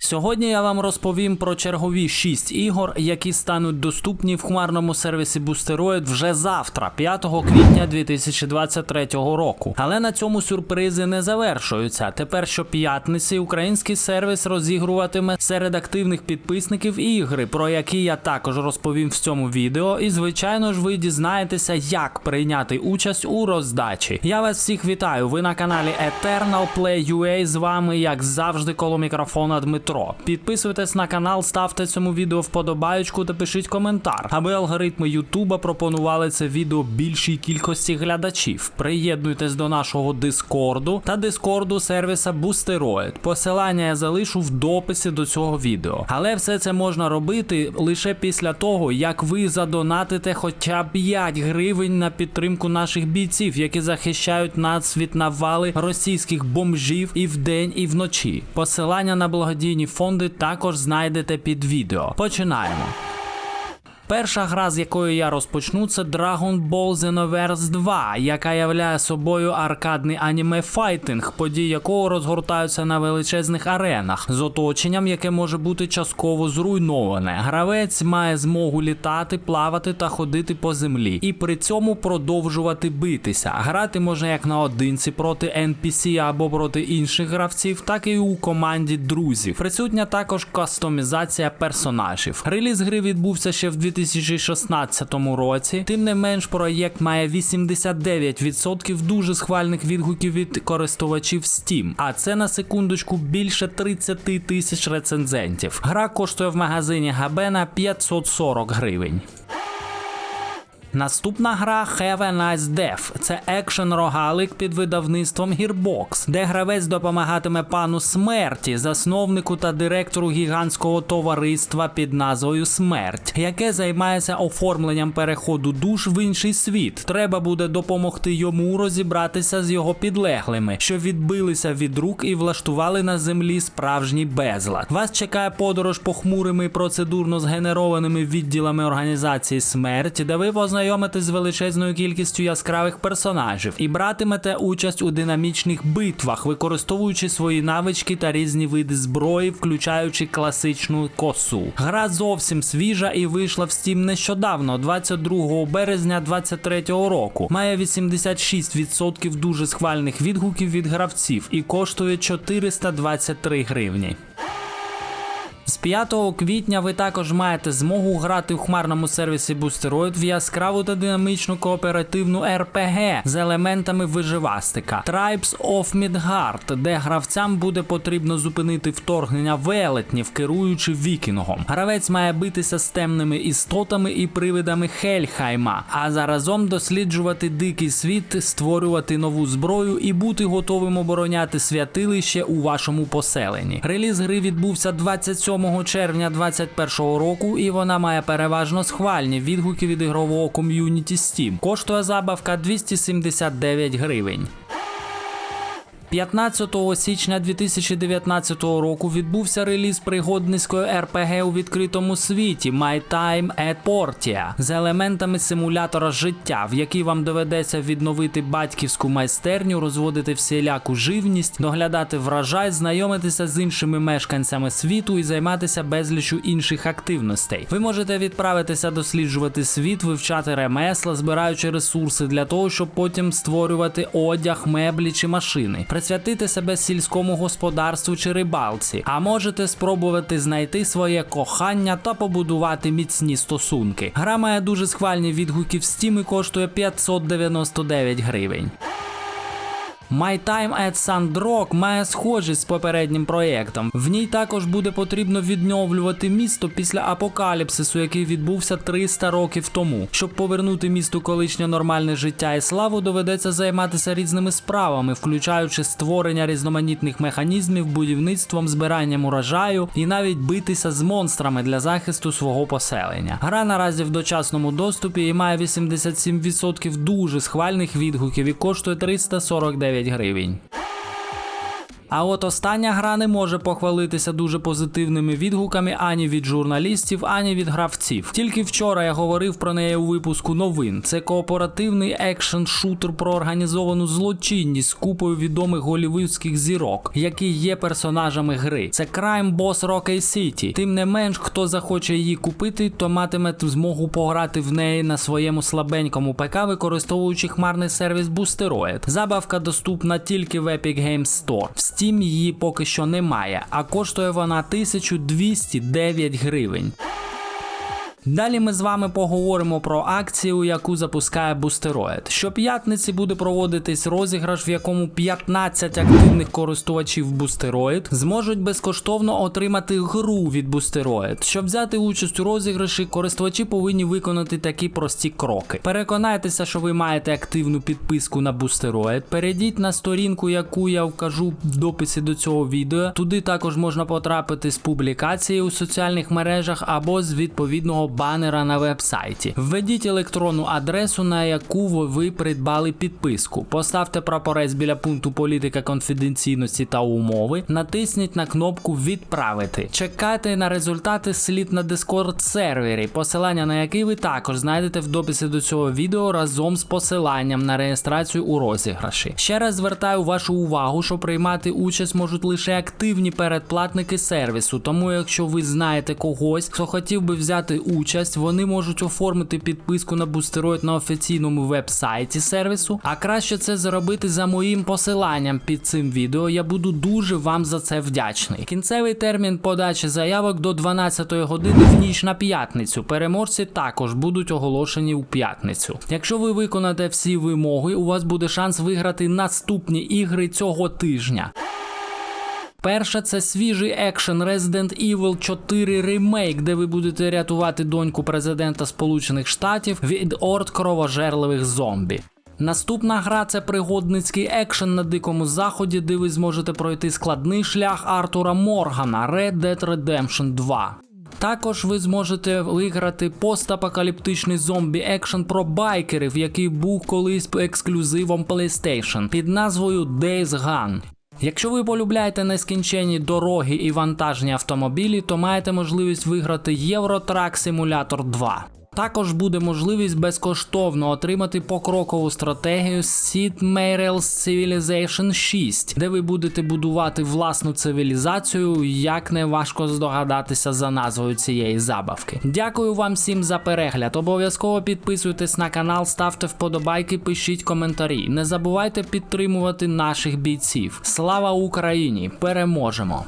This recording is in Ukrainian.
Сьогодні я вам розповім про чергові 6 ігор, які стануть доступні в хмарному сервісі Boosteroid вже завтра, 5 квітня 2023 року. Але на цьому сюрпризи не завершуються. Тепер щоп'ятниці український сервіс розігруватиме серед активних підписників ігри, про які я також розповім в цьому відео. І звичайно ж ви дізнаєтеся, як прийняти участь у роздачі. Я вас всіх вітаю. Ви на каналі Eternal Play UA. З вами, як завжди, коло мікрофона Дмитро. Підписуйтесь на канал, ставте цьому відео вподобаючку та пишіть коментар, аби алгоритми Ютуба пропонували це відео більшій кількості глядачів. Приєднуйтесь до нашого Дискорду та Дискорду сервіса Boosteroid. Посилання я залишу в дописі до цього відео. Але все це можна робити лише після того, як ви задонатите хоча б 5 гривень на підтримку наших бійців, які захищають нас від навали російських бомжів і вдень, і вночі. Посилання на благодійні фонди також знайдете під відео. Починаємо. Перша гра, з якої я розпочну, це Dragon Ball Xenoverse 2, яка являє собою аркадний аніме файтинг, події якого розгортаються на величезних аренах з оточенням, яке може бути частково зруйноване. Гравець має змогу літати, плавати та ходити по землі, і при цьому продовжувати битися. Грати можна як наодинці проти NPC або проти інших гравців, так і у команді друзів. Присутня також кастомізація персонажів. Реліз гри відбувся ще в 2016 році. Тим не менш, проєкт має 89% дуже схвальних відгуків від користувачів Steam. А це на секундочку більше 30 тисяч рецензентів. Гра коштує в магазині Габена 540 гривень. Наступна гра Have a Nice Death. Це екшен рогалик під видавництвом Gearbox, де гравець допомагатиме пану смерті, засновнику та директору гігантського товариства під назвою Смерть, яке займається оформленням переходу душ в інший світ. Треба буде допомогти йому розібратися з його підлеглими, що відбилися від рук і влаштували на землі справжній безлад. Вас чекає подорож похмурими і процедурно згенерованими відділами організації смерті, де ви познайомитесь з величезною кількістю яскравих персонажів і братимете участь у динамічних битвах, використовуючи свої навички та різні види зброї, включаючи класичну косу. Гра зовсім свіжа і вийшла в Steam нещодавно, 22 березня 2023 року. Має 86% дуже схвальних відгуків від гравців і коштує 423 гривні. З 5 квітня ви також маєте змогу грати в хмарному сервісі Boosteroid в яскраву та динамічну кооперативну RPG з елементами виживастика Tribes of Midgard, де гравцям буде потрібно зупинити вторгнення велетнів, керуючи вікінгом. Гравець має битися з темними істотами і привидами Хельхайма, а заразом досліджувати дикий світ, створювати нову зброю і бути готовим обороняти святилище у вашому поселенні. Реліз гри відбувся 27 червня 2021 року, і вона має переважно схвальні відгуки від ігрового ком'юніті Steam. Коштує забавка 279 гривень. 15 січня 2019 року відбувся реліз пригодницької РПГ у відкритому світі My Time at Portia з елементами симулятора життя, в якій вам доведеться відновити батьківську майстерню, розводити всіляку живність, доглядати врожай, знайомитися з іншими мешканцями світу і займатися безлічю інших активностей. Ви можете відправитися досліджувати світ, вивчати ремесла, збираючи ресурси для того, щоб потім створювати одяг, меблі чи машини присвятити себе сільському господарству чи рибалці, а можете спробувати знайти своє кохання та побудувати міцні стосунки. Гра має дуже схвальні відгуки в Steam і коштує 599 гривень. My Time at Sandrock має схожість з попереднім проєктом. В ній також буде потрібно відновлювати місто після апокаліпсису, який відбувся 300 років тому. Щоб повернути місту колишнє нормальне життя і славу, доведеться займатися різними справами, включаючи створення різноманітних механізмів, будівництвом, збиранням урожаю і навіть битися з монстрами для захисту свого поселення. Гра наразі в дочасному доступі і має 87% дуже схвальних відгуків і коштує 349 гривень. А от остання гра не може похвалитися дуже позитивними відгуками ані від журналістів, ані від гравців. Тільки вчора я говорив про неї у випуску новин. Це кооперативний екшн-шутер про організовану злочинність з купою відомих голівудських зірок, які є персонажами гри. Це Crime Boss Rocky City. Тим не менш, хто захоче її купити, то матиме змогу пограти в неї на своєму слабенькому ПК, використовуючи хмарний сервіс Boosteroid. Забавка доступна тільки в Epic Games Store. Steam її поки що немає, а коштує вона 1209 гривень. Далі ми з вами поговоримо про акцію, яку запускає Boosteroid. Щоп'ятниці буде проводитись розіграш, в якому 15 активних користувачів Boosteroid зможуть безкоштовно отримати гру від Boosteroid. Щоб взяти участь у розіграші, користувачі повинні виконати такі прості кроки. Переконайтеся, що ви маєте активну підписку на Boosteroid. Перейдіть на сторінку, яку я вкажу в дописі до цього відео. Туди також можна потрапити з публікації у соціальних мережах або з відповідного банера на вебсайті. Введіть електронну адресу, на яку ви- придбали підписку. Поставте прапорець біля пункту політика конфіденційності та умови. Натисніть на кнопку Відправити. Чекайте на результати слід на Discord сервері, посилання на який ви також знайдете в дописі до цього відео разом з посиланням на реєстрацію у розіграші. Ще раз звертаю вашу увагу, що приймати участь можуть лише активні передплатники сервісу. Тому, якщо ви знаєте когось, хто хотів би взяти участь, вони можуть оформити підписку на Boosteroid на офіційному веб-сайті сервісу. А краще це зробити за моїм посиланням під цим відео. Я буду дуже вам за це вдячний. Кінцевий термін подачі заявок до 12 години в ніч на п'ятницю. Переможці також будуть оголошені у п'ятницю. Якщо ви виконаєте всі вимоги, у вас буде шанс виграти наступні ігри цього тижня. Перша це свіжий екшен Resident Evil 4 ремейк, де ви будете рятувати доньку президента Сполучених Штатів від орд кровожерливих зомбі. Наступна гра це пригодницький екшен на дикому заході, де ви зможете пройти складний шлях Артура Моргана Red Dead Redemption 2. Також ви зможете виграти постапокаліптичний зомбі екшен про байкерів, який був колись ексклюзивом PlayStation під назвою Days Gone. Якщо ви полюбляєте нескінченні дороги і вантажні автомобілі, то маєте можливість виграти Євротрак Simulator 2. Також буде можливість безкоштовно отримати покрокову стратегію Seed Meirels Civilization 6, де ви будете будувати власну цивілізацію, як не важко здогадатися за назвою цієї забавки. Дякую вам всім за перегляд. Обов'язково підписуйтесь на канал, ставте вподобайки, пишіть коментарі. Не забувайте підтримувати наших бійців. Слава Україні! Переможемо!